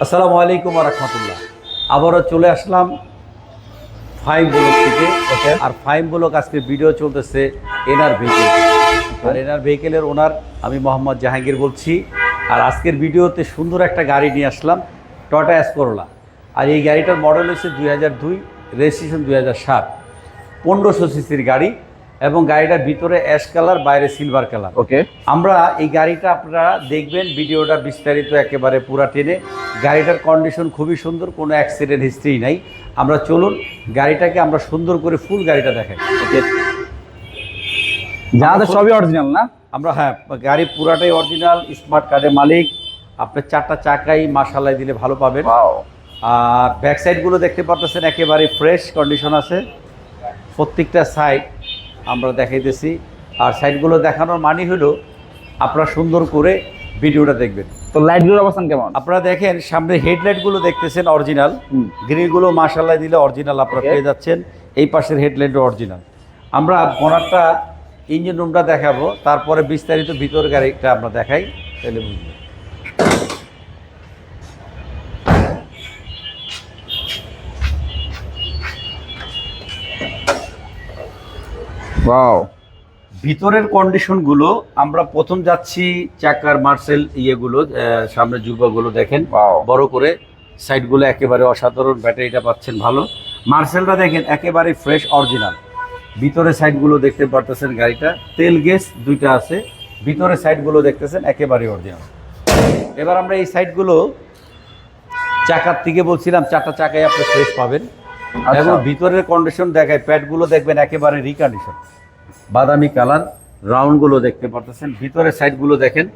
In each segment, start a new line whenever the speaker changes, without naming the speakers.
আসসালামু আলাইকুম রহমতুল্লাহ। আবারও চলে আসলাম ফাইম ব্লক থেকে. আর ফাইম ব্লক আজকে ভিডিও চলতেছে এনার ভেহিকেল আর এনার ভেহিকেলের ওনার আমি মোহাম্মদ জাহাঙ্গীর বলছি। আর আজকের ভিডিওতে সুন্দর একটা গাড়ি নিয়ে আসলাম টটা অ্যাসকোরোলা আর এই গাড়িটার মডেল হচ্ছে দুই হাজার দুই রেজিস্ট্রেশন দুই হাজার সাত। পনেরোশো সিসির গাড়ি। এবং গাড়িটার ভিতরে অ্যাশ কালার বাইরে সিলভার কালার।
ওকে।
আমরা এই গাড়িটা আপনারা দেখবেন ভিডিওটা বিস্তারিত একেবারে পুরা টেনে। গাড়িটার কন্ডিশন খুবই সুন্দর কোনো অ্যাক্সিডেন্ট হিস্ট্রি নাই। আমরা চলুন গাড়িটাকে আমরা সুন্দর করে ফুল গাড়িটা দেখাই।
ওকে। যাদের সবই অরিজিনাল না?
আমরা হ্যাঁ গাড়ি পুরাটাই অরিজিনাল স্মার্ট কার্ডের মালিক। আপনার চারটা চাকাই মাসালাই দিলে ভালো পাবেন। আর ব্যাক সাইডগুলো দেখতে পারতেছেন একেবারে ফ্রেশ কন্ডিশন আছে। প্রত্যেকটা সাইড আমরা দেখাইতেছি। আর সাইডগুলো দেখানোর মানে হলো আপনারা সুন্দর করে ভিডিওটা দেখবেন।
তো লাইটগুলোর অবস্থান কেমন?
আপনারা দেখেন সামনে হেডলাইটগুলো দেখতেছেন অরিজিনাল। গ্রিলগুলো মাসাল্লাহ দিলে অরিজিনাল আপনারা পেয়ে যাচ্ছেন। এই পাশের হেডলাইটও অরিজিনাল আমরা বনারটা ইঞ্জিন রুমটা দেখাবো তারপরে বিস্তারিত ভিতর গাড়িটা আমরা দেখাই। তাহলে বুঝবেন।
ওয়াও
ভিতরের কন্ডিশনগুলো আমরা প্রথম যাচ্ছি চাকার মার্সেল ইয়েগুলো সামনে যুগগুলো দেখেন. বড় করে সাইডগুলো একেবারে অসাধারণ ব্যাটারিটা পাচ্ছেন ভালো। মার্সেলটা দেখেন একেবারে ফ্রেশ অরিজিনাল ভিতরে সাইডগুলো দেখতে পারতেছেন গাড়িটা। তেল গ্যাস দুইটা আছে। ভিতরে সাইডগুলো দেখতেছেন একেবারে অরিজিনাল এবার আমরা এই সাইডগুলো চাকার থেকে বলছিলাম চারটা চাকায় আপনি ফ্রেশ পাবেন। এবং ভিতরের কন্ডিশন দেখায় প্যাডগুলো দেখবেন একেবারে রিকন্ডিশন বাদামি কালার রাউন্ডগুলো দেখতে পারতেছেন। ভিতরের সাইডগুলো দেখেন।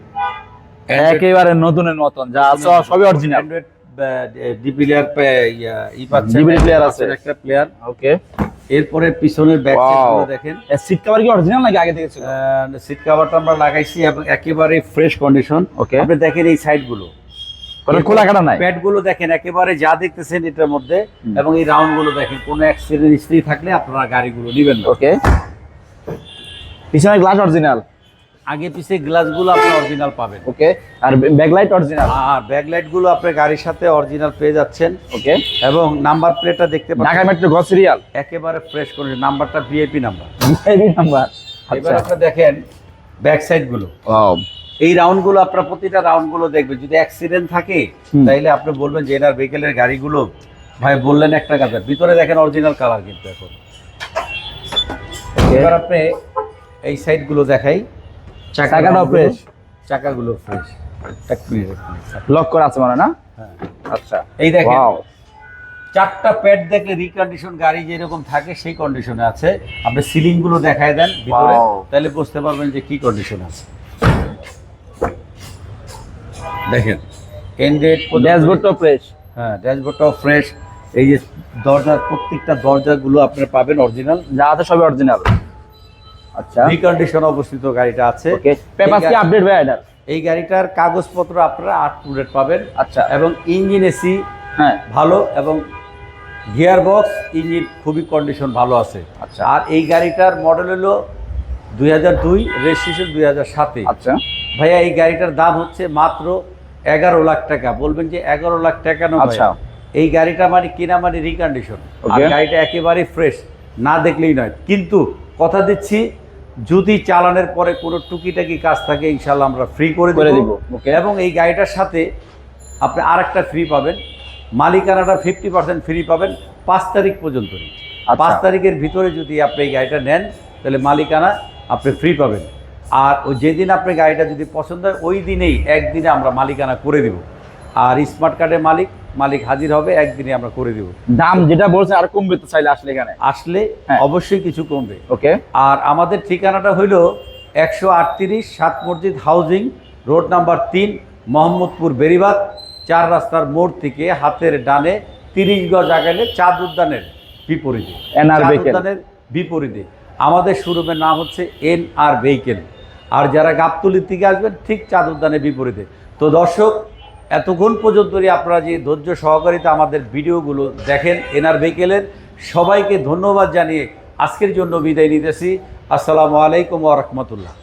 একেবারে নতুনের মতন যা আছে সবই অরিজিনাল
ডিপিলিয়ার ই পাচ্ছেন।
DVD player আছে।
একটা প্লেয়ার
ওকে।
এরপরে পিছনের ব্যাক সাইডগুলো দেখেন।
সিট কভার কি অরিজিনাল নাকি আগে থেকে ছিল?
সিট কভারটা আমরা লাগাইছি এবং একেবারে ফ্রেশ কন্ডিশন
Okay.
আপনি দেখেন এই সাইডগুলো
কোনো খোলা কাটা নাই।
প্যাডগুলো দেখেন একেবারে যা দেখতেছেন এটার মধ্যে এবং এই রাউন্ডগুলো দেখেন কোনো অ্যাক্সিডেন্ট হিস্ট্রি থাকলে আপনারা গাড়িগুলো নেবেন
ওকে। পিছনে গ্লাস অরিজিনাল
আগে পিছে গ্লাসগুলো আপনি অরিজিনাল পাবেন।
ওকে। আর ব্যাকলাইট অরিজিনাল
আর ব্যাকলাইটগুলো আপনার গাড়ির সাথে অরিজিনাল পেয়ে যাচ্ছেন।
ওকে।
এবং নাম্বার প্লেটটা দেখতে
ঢাকা মেট্রো ঘর সিরিয়াল
একেবারে ফ্রেশ করে নাম্বারটা ভিআইপি নাম্বার
ভিআইপি নাম্বার
এবার আপনি দেখেন ব্যাক সাইডগুলো
ওয়াও
এই রাউন্ডগুলো আপনার প্রতিটা রাউন্ডগুলো দেখবেন। যদি অ্যাক্সিডেন্ট থাকে। তাইলে আপনি বলবেন যে এনার ভেহিকেলের গাড়িগুলো ভাই বললেন একটা কালার ভিতরে দেখেন অরিজিনাল কালার কিন্তু এখন। এবার আপনি এই সাইডগুলো দেখাই।
চাকাটাও?
চাকাগুলো ফ্রেশ মিনিট এক
লক করা আছে মানে না?
হ্যাঁ।
আচ্ছা।
এই দেখেন। চারটা প্যাড দেখলে রিকন্ডিশন গাড়ি যেরকম থাকে সেই কন্ডিশনে আছে। আপনি সিলিংগুলো দেখায় দেন ভিতরে। তাহলে বুঝতে পারবেন যে কি কন্ডিশন আছে। দেখেন। এন্ডেড
ড্যাশবোর্ডটাও ফ্রেশ
হ্যাঁ ড্যাশবোর্ডটাও ফ্রেশ এই যে দরজার প্রত্যেকটা দরজাগুলো আপনি পাবেন অরিজিনাল
যা আছে সবই অরিজিনাল আচ্ছা।
রিকন্ডিশন অবস্থিত গাড়িটা আছে।
পেপার কি আপডেট ভাই এটার?
এই গাড়িটার কাগজপত্র আপনারা আট টু পাবেন।
আচ্ছা।
এবং ইঞ্জিন এসি
হ্যাঁ।
ভালো এবং গিয়ার বক্স ইঞ্জিন খুবই কন্ডিশন ভালো আছে।
আচ্ছা।
আর এই গাড়িটার মডেল হলো দুই হাজার দুই রেজিস্ট্রেশন দুই হাজার সাতে।
আচ্ছা।
ভাইয়া এই গাড়িটার দাম হচ্ছে মাত্র এগারো লাখ টাকা বলবেন যে এগারো লাখ টাকা না
আচ্ছা।
এই গাড়িটা মানে কিনা মানে রিকন্ডিশন আর গাড়িটা একেবারে ফ্রেশ না দেখলেই নয়। কিন্তু কথা দিচ্ছি যদি চালানোর পরে কোনো টুকিটাকি কাজ থাকে ইনশাল্লাহ আমরা ফ্রি করে দেব। এবং এই গাড়িটার সাথে আপনি আরেকটা ফ্রি পাবেন। মালিকানাটা ফিফটি পার্সেন্ট ফ্রি পাবেন পাঁচ তারিখ পর্যন্ত
আচ্ছা।
পাঁচ তারিখের ভিতরে যদি আপনি এই গাড়িটা নেন তাহলে মালিকানা আপনি ফ্রি পাবেন। আর ওই যেদিন আপনি গাড়িটা যদি পছন্দ হয় ওই দিনেই একদিনে আমরা মালিকানা করে দিব। আর স্মার্ট কার্ডের মালিক মালিক হাজির হবে একদিনে আমরা করে দিব।
দাম যেটা বলছে আর কমবে তো চাইলে আসলে এখানে।
আসলে
হ্যাঁ।
অবশ্যই কিছু কমবে।
ওকে।
আর আমাদের ঠিকানাটা হইল একশো আটত্রিশ সাত মসজিদ হাউজিং রোড নাম্বার তিন মোহাম্মদপুর বেরিবাদ চার রাস্তার মোড় থেকে হাতের ডানে তিরিশ গজ আগালে চাঁদ উদ্যানের বিপরীতে। চাঁদ উদ্যানের বিপরীতে। আমাদের শোরুমের নাম হচ্ছে এন আর ভেহিকেল। আর যারা গাবতলির দিকে আসবেন, ঠিক চাঁদ উদ্যানের বিপরীতে। তো দর্শক, এতক্ষণ পর্যন্তই আপনারা যে ধৈর্য সহকারিতা আমাদের ভিডিওগুলো দেখেন এন আর ভেহিকেলের, সবাইকে ধন্যবাদ জানিয়ে আজকের জন্য বিদায় নিতেছি। আসসালামু আলাইকুম ও রাহমাতুল্লাহ।